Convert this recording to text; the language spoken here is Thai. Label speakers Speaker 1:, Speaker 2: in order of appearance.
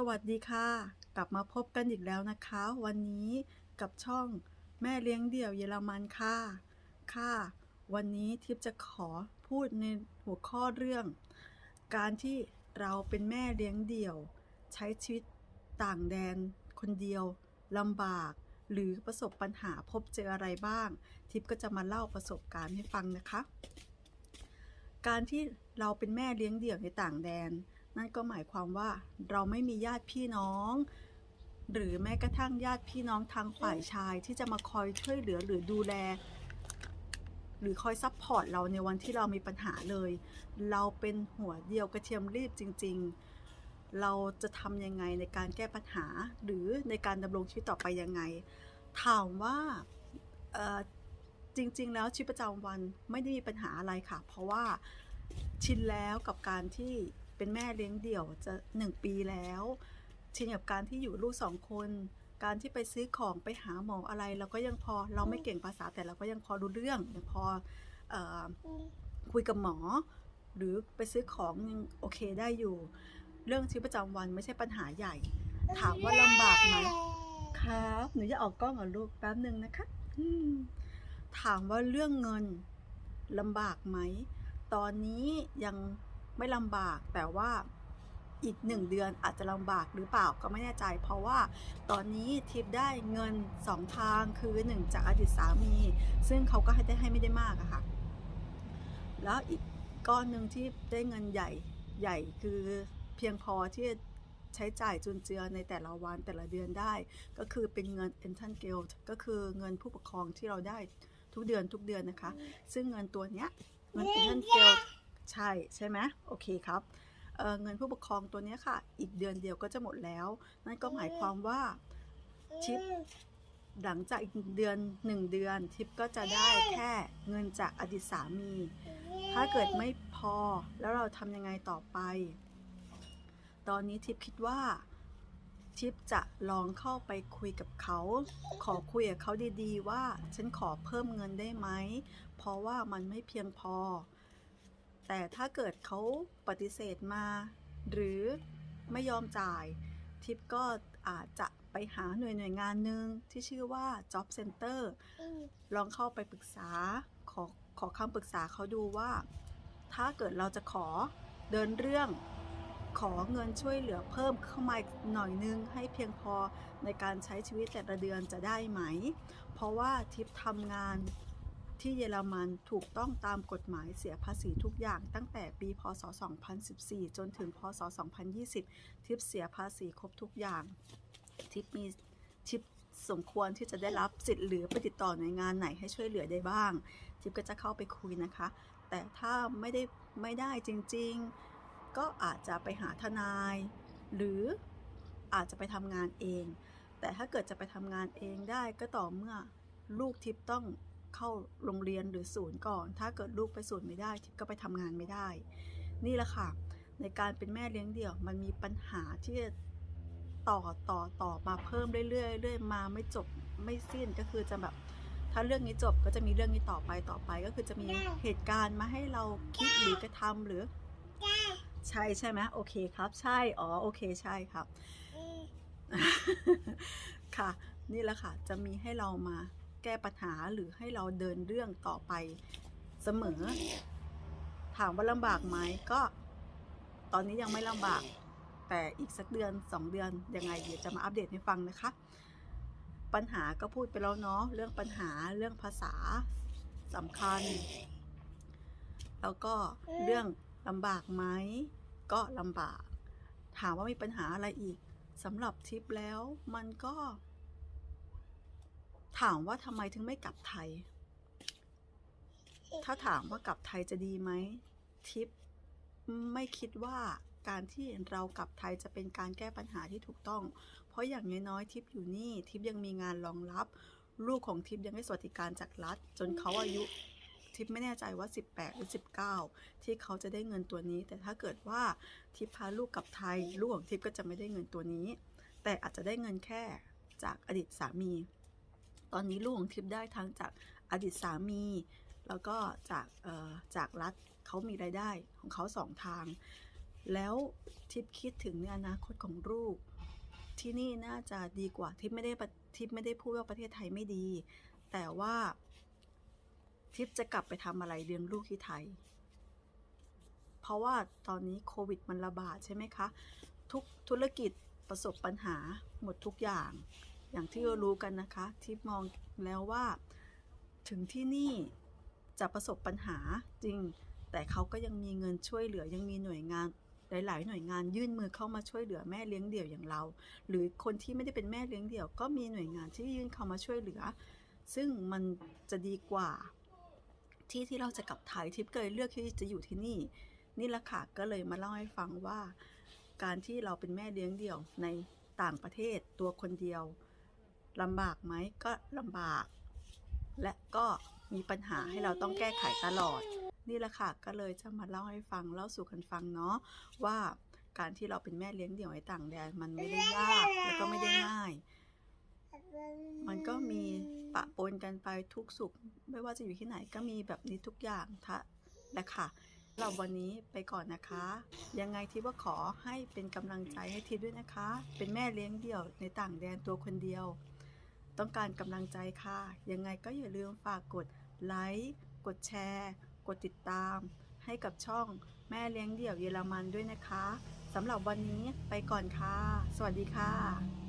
Speaker 1: สวัสดีค่ะ กลับมาพบกันอีกแล้วนะคะ วันนี้กับช่องแม่เลี้ยงเดี่ยวเยอรมันค่ะ ค่ะ วันนี้ทิพย์จะขอพูดในหัวข้อเรื่อง การที่เราเป็นแม่เลี้ยงเดี่ยว ใช้ชีวิตต่างแดน คนเดียวลำบาก หรือประสบปัญหาพบเจออะไรบ้าง ทิพย์ก็จะมาเล่าประสบการณ์ให้ฟังนะคะ การที่เราเป็นแม่เลี้ยงเดี่ยวในต่างแดน นั่นก็หมายความว่าเราไม่มีญาติพี่น้อง หรือแม้กระทั่งญาติพี่น้องทางฝ่ายชายที่จะมาคอยช่วยเหลือหรือดูแล หรือคอยซัพพอร์ตเราในวันที่เรามีปัญหาเลย เราเป็นหัวเดียวกระเทียมรีบจริง ๆ เราจะทำยังไงในการแก้ปัญหา หรือในการดำรงชีวิตต่อไปยังไง ถามว่าจริง ๆ แล้วชีวิตประจำวันไม่ได้มีปัญหาอะไรค่ะ เพราะว่าชินแล้วกับการที่ เป็นแม่เลี้ยงเดี่ยวจะหนึ่งปีแล้วชินกับการที่อยู่ลูกสองคน การที่ไปซื้อของไปหาหมออะไรเราก็ยังพอเราไม่เก่งภาษาแต่เราก็ยังพอรู้เรื่องยังพอออคุยกับหมอ หรือไปซื้อของยังโอเคได้อยู่ เรื่องชีวิตประจำวันไม่ใช่ปัญหาใหญ่ ถามว่าลำบากไหมครับหนูจะออกกล้องกับลูกแป๊บหนึ่งนะคะถามว่าเรื่องเงินลำบากไหม ตอนนี้ยัง ไม่ลำบากแต่ว่าอีกหนึ่งเดือนอาจจะลำบากหรือเปล่าก็ไม่แน่ใจ เพราะว่าตอนนี้ทิปได้เงินสองทางคือหนึ่งจากอดีตสามี ซึ่งเขาก็ให้ได้ให้ไม่ได้มากอะค่ะ แล้วอีกก้อนหนึ่งที่ได้เงินใหญ่ใหญ่คือเพียงพอที่จะใช้จ่ายจุนเจือในแต่ละวันแต่ละเดือนได้ ก็คือเป็นเงิน e n t a n g u i l d ก็คือเงินผู้ปกครองที่เราได้ทุกเดือนทุกเดือนนะคะ ซึ่งเงินตัวเนี้ยเงิน e n t a n g u i l d ใช่ใช่ไหมโอเคครับเอ่อเงินผู้ปกครองตัวเนี้ยค่ะ อีกเดือนเดียวก็จะหมดแล้ว นั่นก็หมายความว่าชิปหลังจากอีกเดือนหนึ่งเดือนทิปก็จะได้แค่เงินจากอดีตสามี ถ้าเกิดไม่พอแล้วเราทำยังไงต่อไป ตอนนี้ทิพย์คิดว่าทิพย์จะลองเข้าไปคุยกับเขา ขอคุยกับเขาดีๆ ว่า ฉันขอเพิ่มเงินได้ไหม เพราะว่ามันไม่เพียงพอ แต่ถ้าเกิดเขาปฏิเสธมา หรือไม่ยอมจ่ายทิพย์ก็อาจจะไปหาหน่วยหน่วยงานหนึ่งที่ชื่อว่า Job Center ลองเข้าไปปรึกษา ขอขอคำปรึกษาเขาดูว่า ถ้าเกิดเราจะขอเดินเรื่องขอเงินช่วยเหลือเพิ่มเข้ามาอีกหน่อยนึงให้เพียงพอในการใช้ชีวิตแต่ละเดือนจะได้ไหม เพราะว่าทิปทำงาน ที่เยอรมันถูกต้องตามกฎหมายเสียภาษีทุกอย่างตั้งแต่ปีพศ 2014 จนถึงพศ 2020 ทิปเสียภาษีครบทุกอย่าง ทิปมีทิปสมควรที่จะได้รับสิทธิ์หรือไปติดต่อหน่วยงานไหนให้ช่วยเหลือได้บ้าง ทิปก็จะเข้าไปคุยนะคะ แต่ถ้าไม่ได้ไม่ได้จริงๆ ก็อาจจะไปหาทนาย หรืออาจจะไปทำงานเอง แต่ถ้าเกิดจะไปทำงานเองได้ก็ต่อเมื่อลูกทิพต้อง เข้าโรงเรียนหรือศูนย์ก่อน ถ้าเกิดลูกไปศูนย์ไม่ได้ทิพย์ก็ไปทำงานไม่ได้ นี่แหละค่ะ ในการเป็นแม่เลี้ยงเดี่ยว มันมีปัญหาที่จะต่อต่อต่อมาเพิ่มเรื่อยๆเรื่อยมาไม่จบไม่สิ้นก็คือจะแบบถ้าเรื่องนี้จบก็จะมีเรื่องนี้ต่อไปต่อไปก็คือจะมีเหตุการณ์มาให้เราคิดหรือกระทำหรือใช่ใช่ไหมโอเคครับ ใช่อ๋อโอเคใช่ครับค่ะ นี่แหละค่ะ จะมีให้เรามา แก้ปัญหาหรือให้เราเดินเรื่องต่อไปเสมอ ถามว่าลำบากไหมก็ ตอนนี้ยังไม่ลำบาก แต่อีกสักเดือนสองเดือนยังไงเดี๋ยวจะมาอัปเดตให้ฟังนะคะ ปัญหาก็พูดไปแล้วเนาะเรื่องปัญหาเรื่องภาษาสำคัญ แล้วก็เรื่องลำบากไหมก็ลำบาก ถามว่ามีปัญหาอะไรอีกสำหรับทริปแล้วมันก็ ถามว่าทำไมถึงไม่กลับไทย ถ้าถามว่ากลับไทยจะดีไหมทิปไม่คิดว่าการที่เรากลับไทยจะเป็นการแก้ปัญหาที่ถูกต้อง เพราะอย่างน้อยๆทิปอยู่นี่ ทิปยังมีงานรองรับ ลูกของทิปยังได้สวัสดิการจากรัฐ จนเขาอายุทิปไม่แน่ใจว่า 18 หรือ 19 ที่เขาจะได้เงินตัวนี้ แต่ถ้าเกิดว่าทิปพาลูกกลับไทย ลูกของทิปก็จะไม่ได้เงินตัวนี้ แต่อาจจะได้เงินแค่จากอดีตสามี ตอนนี้ลูกของทิปได้ทั้งจากอดีตสามี แล้วก็จากจากรัฐเขามีรายได้ของเขาสองทาง แล้วทิปคิดถึงในอนาคตของลูก ที่นี่น่าจะดีกว่าทิพย์ไม่ได้ทิพย์ไม่ได้พูดว่าประเทศไทยไม่ดี แต่ว่าทิพย์จะกลับไปทำอะไรเลี้ยงลูกที่ไทย เพราะว่าตอนนี้โควิดมันระบาดใช่ไหมคะ ทุกธุรกิจประสบปัญหาหมดทุกอย่าง อย่างที่เรารู้กันนะคะทิพมองแล้วว่าถึงที่นี่จะประสบปัญหาจริง แต่เขาก็ยังมีเงินช่วยเหลือยังมีหน่วยงานหลาย ๆ หน่วยงานยื่นมือเข้ามาช่วยเหลือแม่เลี้ยงเดี่ยวอย่างเรา หรือคนที่ไม่ได้เป็นแม่เลี้ยงเดี่ยว ก็มีหน่วยงานที่ยื่นเข้ามาช่วยเหลือ ซึ่งมันจะดีกว่า ที่ที่เราจะกลับไทยทิพย์เลยเลือกที่จะอยู่ที่นี่ นี่แหละค่ะก็เลยมาเล่าให้ฟังว่า การที่เราเป็นแม่เลี้ยงเดี่ยวในต่างประเทศตัวคนเดียว ลำบากไหมก็ลำบาก และก็มีปัญหาให้เราต้องแก้ไขตลอด นี่แหละค่ะก็เลยจะมาเล่าให้ฟังเล่าสู่กันฟังเนาะว่าการที่เราเป็นแม่เลี้ยงเดี่ยวในต่างแดนมันไม่ได้ยากแล้วก็ไม่ได้ง่าย มันก็มีปะปนกันไปทุกสุข ไม่ว่าจะอยู่ที่ไหนก็มีแบบนี้ทุกอย่างทะแหละค่ะเราวันนี้ไปก่อนนะคะ ยังไงที่ว่าขอให้เป็นกำลังใจให้ทิพย์ด้วยนะคะ เป็นแม่เลี้ยงเดี่ยวในต่างแดนตัวคนเดียว ต้องการกำลังใจค่ะ ยังไงก็อย่าลืมฝากกดไลค์กดแชร์ กดติดตาม ให้กับช่องแม่เลี้ยงเดี่ยวเยอรมันด้วยนะคะสำหรับวันนี้ไปก่อนค่ะ สวัสดีค่ะ